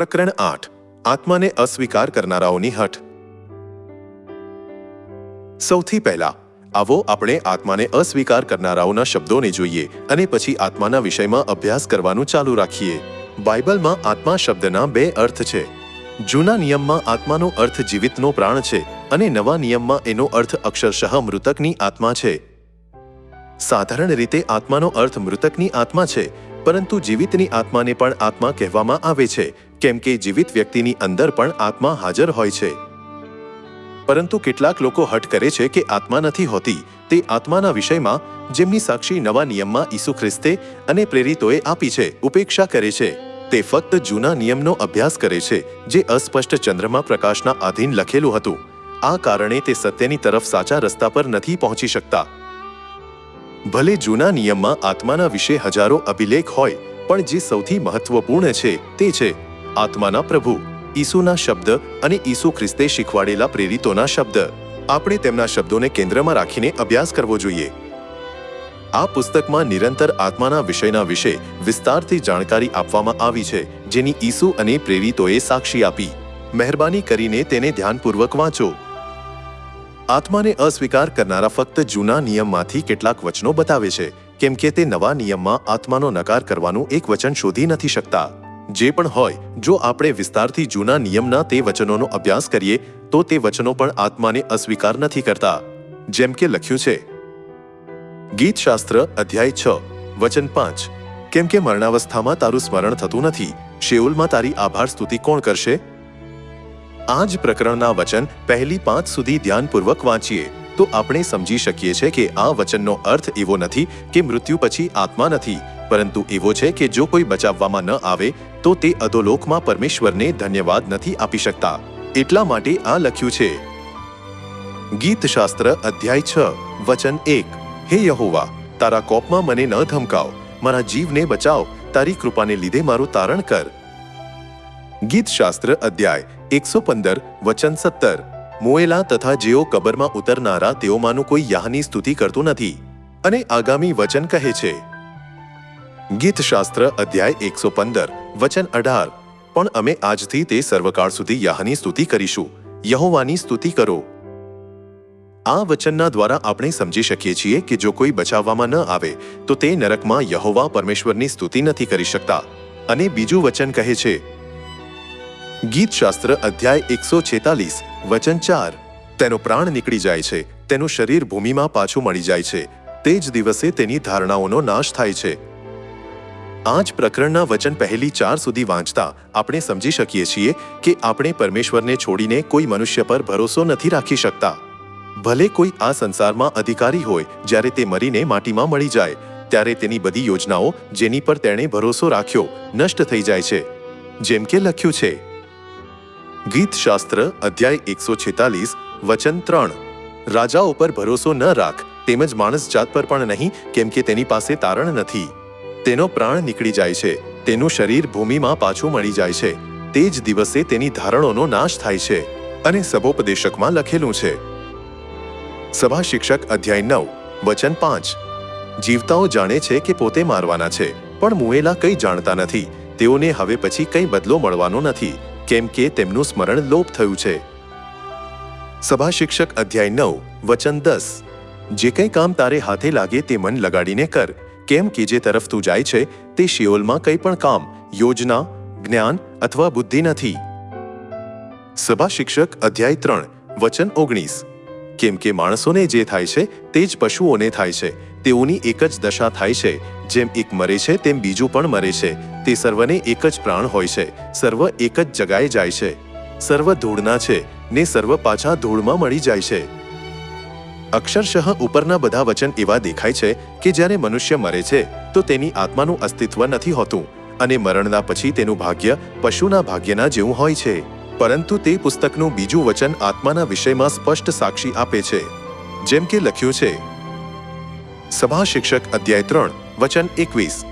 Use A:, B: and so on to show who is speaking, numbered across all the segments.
A: પ્રકરણ આઠ, આત્માને અસ્વીકાર કરનારાઓની હઠ. સૌથી પહેલા, આવો આપણે આત્માને અસ્વીકાર કરનારાઓના શબ્દોને જોઈએ અને પછી આત્માના વિષયમાં અભ્યાસ કરવાનું ચાલુ રાખીએ. બાઇબલમાં આત્મા શબ્દના બે અર્થ છે. જૂના નિયમમાં આત્માનો અર્થ જીવિતનો પ્રાણ છે અને નવા નિયમમાં એનો અર્થ અક્ષરશઃ મૃતકની આત્મા છે. સાધારણ રીતે આત્માનો અર્થ મૃતકની આત્મા છે, પરંતુ જીવિતની આત્માને પણ આત્મા કહેવામાં આવે છે કેમ કે જીવિત વ્યક્તિની અંદર પણ આત્મા હાજર હોય છે. પરંતુ કેટલાક લોકો હટ કરે છે કે આત્મા નથી હોતી, તે આત્માના વિષયમાં, જેમની સાક્ષી નવા નિયમમાં ઈસુ ખ્રિસ્તે અને પ્રેરિતોએ આપી છે, ઉપેક્ષા કરે છે. તે ફક્ત જૂના નિયમનો અભ્યાસ કરે છે, જે અસ્પષ્ટ ચંદ્રમાં પ્રકાશના આધીન લખેલું હતું. આ કારણે તે સત્યની તરફ સાચા રસ્તા પર નથી પહોંચી શકતા. ભલે જૂના નિયમમાં આત્માના વિશે હજારો અભિલેખ હોય, પણ જે સૌથી મહત્વપૂર્ણ છે, તે છે આત્માના પ્રભુ, ઈસુના શબ્દ અને ઈસુ ખ્રિસ્તે શીખવાડેલા પ્રેરિતોના શબ્દ. આપણે તેમના શબ્દોને કેન્દ્રમાં રાખીને અભ્યાસ કરવો જોઈએ. આ પુસ્તકમાં નિરંતર આત્માના વિષયના વિશે વિસ્તારથી જાણકારી આપવામાં આવી છે, જેની ઈસુ અને પ્રેરિતોએ સાક્ષી આપી. મહેરબાની કરીને તેને ધ્યાનપૂર્વક વાંચો. આત્માને અસ્વીકાર કરનારા ફક્ત જૂના નિયમમાંથી કેટલાક વચનો બતાવે છે, કેમ કે તે નવા નિયમમાં આત્માનો નકાર કરવાનું એક વચન શોધી નથી શકતા. જે પણ હોય, જો આપણે વિસ્તારથી જૂના નિયમના તે વચનોનો અભ્યાસ કરીએ, તો તે વચનો પણ આત્માને અસ્વીકાર નથી કરતા. જેમ કે લખ્યું છે, ગીતશાસ્ત્ર અધ્યાય છ, વચન પાંચ, કેમ કે મરણાવસ્થામાં તારું સ્મરણ થતું નથી, શેઉલમાં તારી આભાર સ્તુતિ કોણ કરશે? આ જ પ્રકરણના વચન પહેલી પાંચ સુધી ધ્યાનપૂર્વક વાંચીએ. તો આપણે સમજી શકીએ છીએ કે આ વચનનો અર્થ એવો નથી કે મૃત્યુ પછી આત્મા નથી, પરંતુ એવો છે કે જો કોઈ બચાવવામાં ન આવે, તો તે અધોલોકમાં પરમેશ્વરને ધન્યવાદ નથી આપી શકતા. એટલા માટે આ લખ્યું છે. ગીતશાસ્ત્ર અધ્યાય છ, વચન એક, હે યહોવા, તારા કોપમાં મને ન ધમકાવ, મારા જીવને બચાવ, તારી કૃપાને લીધે મારું તારણ કર. ગીતશાસ્ત્ર અધ્યાય, એકસો પંદર, વચન સત્તર. મોએલા તથા જેઓ કબરમાં ઉતરનારા તેઓમાંનું કોઈ યાહની સ્તુતિ કરતું નથી. અને આગામી વચન કહે છે. ગીતશાસ્ત્ર અધ્યાય એકસો પંદર, વચન અઢાર. પણ અમે આજથી તે સર્વકાળ સુધી યાહની સ્તુતિ કરીશું. યહોવાની સ્તુતિ કરો. આ વચનના દ્વારા આપણે સમજી શકીએ છીએ કે જો કોઈ બચાવવામાં ન આવે, તો તે નરકમાં યહોવા પરમેશ્વરની સ્તુતિ નથી કરી શકતા. અને બીજું વચન કહે છે ગીતશાસ્ત્ર અધ્યાય એકસો છેતાલીસ, વચન ચાર. તેનો પ્રાણ નીકળી જાય છે, તેનું શરીર ભૂમિમાં પાછું મળી જાય છે. તે જ દિવસે તેની ધારણાઓનો નાશ થાય છે. આ જ પ્રકરણના વચન પહેલી ચાર સુધી વાંચતા આપણે સમજી શકીએ છીએ કે આપણે પરમેશ્વરને છોડીને કોઈ મનુષ્ય પર ભરોસો નથી રાખી શકતા. ભલે કોઈ આ સંસારમાં અધિકારી હોય, જ્યારે તે મરીને માટીમાં મળી જાય, ત્યારે તેની બધી યોજનાઓ જેની પર તેણે ભરોસો રાખ્યો, નષ્ટ થઈ જાય છે. જેમ કે લખ્યું છે ગીતશાસ્ત્ર અધ્યાય એકસો છેતાલીસ, વચન ત્રણ. રાજા ઉપર ભરોસો ન રાખ, તેમજ માણસ જાત પર પણ નહીં, કેમ કે તેની પાસે તારણ નથી. તેનો પ્રાણ નીકળી જાય છે, તેનું શરીર ભૂમિમાં પાછું મળી જાય છે. તે જ દિવસે તેની ધારણોનો નાશ થાય છે, અને સભોપદેશકમાં લખેલું છે. સભા શિક્ષક અધ્યાય નવ, વચન પાંચ. જીવતાઓ જાણે છે કે પોતે મારવાના છે, પણ મુએલા કંઈ જાણતા નથી. તેઓને હવે પછી કંઈ બદલો મળવાનો નથી. કેમ કે તેમનું સ્મરણ લોપ થયું છે. સભા શિક્ષક અધ્યાય નવ, વચન દસ. જે કંઈ કામ તારે હાથે લાગે તે મન લગાડીને કર. કેમ કે જે તરફ તું જાય છે, તે શિયોલમાં કંઈ પણ કામ, યોજના, જ્ઞાન અથવા બુદ્ધિ નથી. સભા શિક્ષક અધ્યાય ત્રણ, વચન ઓગણીસ. કેમ કે માણસોને જે થાય છે તે જ પશુઓને થાય છે. તેઓની એક જ દશા થાય છે. જેમ એક મરે છે તેમ બીજું પણ મરે છે. તે સર્વને એક જ પ્રાણ હોય છે. સર્વ એક જ જગાએ જાય છે. સર્વ ધૂળના છે ને સર્વ પાછા ધૂળમાં મળી જાય છે. અક્ષરશઃ ઉપરના બધા વચન એવા દેખાય છે કે જ્યારે મનુષ્ય મરે છે, તો તેની આત્માનું અસ્તિત્વ નથી હોતું અને મરણના પછી તેનું ભાગ્ય પશુના ભાગ્યના જેવું હોય છે. પરંતુ તે પુસ્તકનું બીજું વચન આત્માના વિષયમાં સ્પષ્ટ સાક્ષી આપે છે. જેમ કે લખ્યું છે સભા શિક્ષક અધ્યાય ત્રણ, વચન એકવીસ,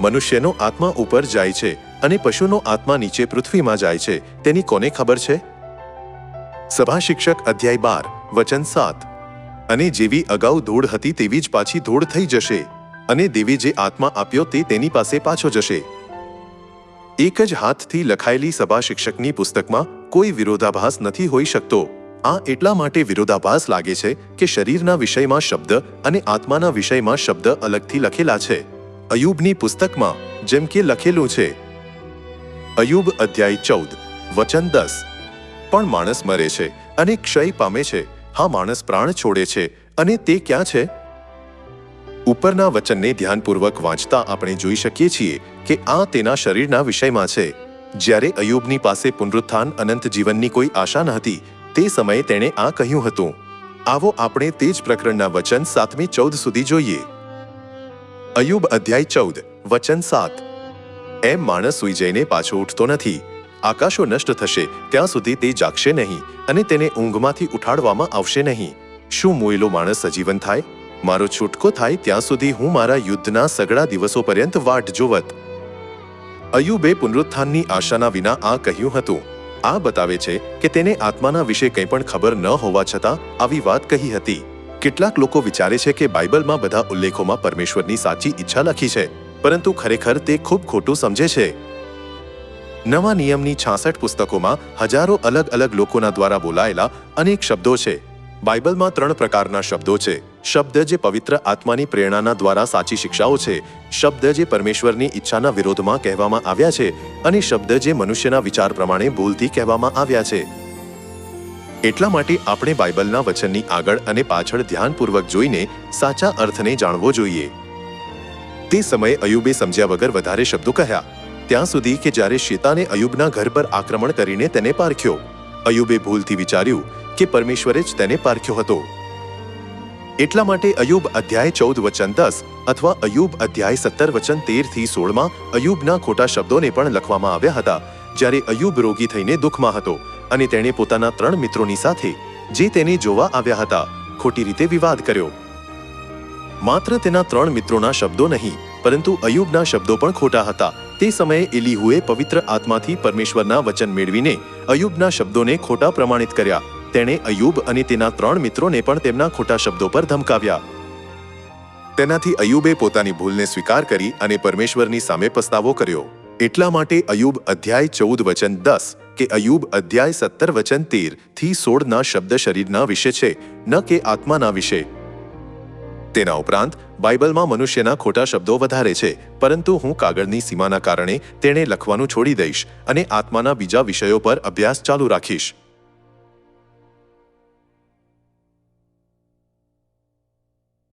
A: મનુષ્યનો આત્મા ઉપર જાય છે અને પશુનો આત્મા નીચે પૃથ્વીમાં જાય છે. તેની કોને ખબર છે? સભા શિક્ષક અધ્યાય બાર, વચન સાત, અને જેવી અગાઉ ધૂળ હતી તેવી જ પાછી ધૂળ થઈ જશે. અને દેવી જે આત્મા આપ્યો તે તેની પાસે પાછો જશે. એક જ હાથથી લખાયેલી સભા શિક્ષકની પુસ્તકમાં કોઈ વિરોધાભાસ નથી હોઈ શકતો. આ એટલા માટે વિરોધાભાસ લાગે છે કે શરીરના વિષયમાં શબ્દ અને આત્માના વિષયમાં શબ્દ અલગથી લખેલા છે. અયુબની પુસ્તકમાં જેમ કે લખેલું છે, અયુબ અધ્યાય ચૌદ, વચન દસ, પણ માણસ મરે છે અને ક્ષય પામે છે. હા માણસ પ્રાણ છોડે છે અને તે ક્યાં છે? ઉપરના વચનને ધ્યાનપૂર્વક વાંચતા આપણે જોઈ શકીએ છીએ કે આ તેના શરીરના વિષયમાં છે. જ્યારે અયુબની પાસે પુનરુત્થાન અનંત જીવનની કોઈ આશા ન હતી, તે સમયે તેણે આ કહ્યું હતું. આવો આપણે તે જ પ્રકરણના વચન સાતમી ચૌદ સુધી જોઈએ. અયુબ અધ્યાય ચૌદ, વચન સાત. એમ માણસ સુઈ જઈને પાછો ઉઠતો નથી. આકાશો નષ્ટ થશે, ત્યાં સુધી તે જાગશે નહીં અને તેને ઊંઘમાંથી ઉઠાડવામાં આવશે નહીં. શું મોયેલો માણસ સજીવન થાય? મારો છૂટકો થાય ત્યાં સુધી હું મારા યુદ્ધના સગળા દિવસો પર્યંત વાટ જોવત. અયુબે પુનરુત્થાનની આશાના વિના આ કહ્યું હતું. આ બતાવે છે કે તેને આત્માના વિશે કંઈ પણ ખબર ન હોવા છતાં આવી વાત કહી હતી. કેટલાક લોકો વિચારે છે કે બાઇબલમાં બધા ઉલ્લેખોમાં પરમેશ્વરની સાચી ઈચ્છા લખી છે, પરંતુ ખરેખર તે ખૂબ ખોટું સમજે છે. નવા નિયમની છાસઠ પુસ્તકોમાં હજારો અલગ અલગ લોકોના દ્વારા બોલાયેલા અનેક શબ્દો છે. બાઇબલમાં ત્રણ પ્રકારના શબ્દો છે. શબ્દ જે પવિત્ર આત્માની પ્રેરણાના દ્વારા સાચી શિક્ષાઓ છે, શબ્દ જે પરમેશ્વરની ઈચ્છાના વિરોધમાં કહેવામાં આવ્યા છે અને શબ્દ જે મનુષ્યના વિચાર પ્રમાણે ભૂલથી કહેવામાં આવ્યા છે. એટલા માટે આપણે બાઇબલના વચનની આગળ અને પાછળ ધ્યાનપૂર્વક જોઈને સાચા અર્થને જાણવો જોઈએ. તે સમયે અયુબે સમજ્યા વગર વધારે શબ્દો કહ્યા. ત્યાં સુધી કે જ્યારે શેતાને અયુબના ઘર પર આક્રમણ કરીને તેને પારખ્યો. અયુબે ભૂલથી વિચાર્યું કે પરમેશ્વરે જ તેને પારખ્યો હતો. એટલા માટે અયુબ અધ્યાય ચૌદ વચન દસ અથવા અયુબ અધ્યાય સત્તર વચન તેરથી સોળમાં અયુબના ખોટા શબ્દોને પણ લખવામાં આવ્યા હતા, જ્યારે અયુબ રોગી થઈને દુઃખમાં હતો અને તેણે પોતાના ત્રણ મિત્રોની સાથે જે તેને જોવા આવ્યા હતા, ખોટી રીતે વિવાદ કર્યો. માત્ર તેના ત્રણ મિત્રોના શબ્દો નહીં, પરંતુ અયુબના શબ્દો પણ ખોટા હતા. તે સમયે એલિહુએ પવિત્ર આત્માથી પરમેશ્વરના વચન મેળવીને અયુબના શબ્દોને ખોટા પ્રમાણિત કર્યા. તેણે અયુબ અને તેના ત્રણ મિત્રોને પણ તેમના ખોટા શબ્દો પર ધમકાવ્યા. તેનાથી અયુબે પોતાની ભૂલને સ્વીકાર કરી અને પરમેશ્વરની સામે પસ્તાવો કર્યો. એટલા માટે અયુબ અધ્યાય ચૌદ વચન દસ કે અયુબ અધ્યાય સત્તર વચન તેરથી સોળના શબ્દ શરીરના વિશે છે, ન કે આત્માના વિશે. તેના ઉપરાંત, બાઇબલમાં મનુષ્યના ખોટા શબ્દો વધારે છે, પરંતુ હું કાગળની સીમાના કારણે તેણે લખવાનું છોડી દઈશ અને આત્માના બીજા વિષયો પર અભ્યાસ ચાલુ રાખીશ.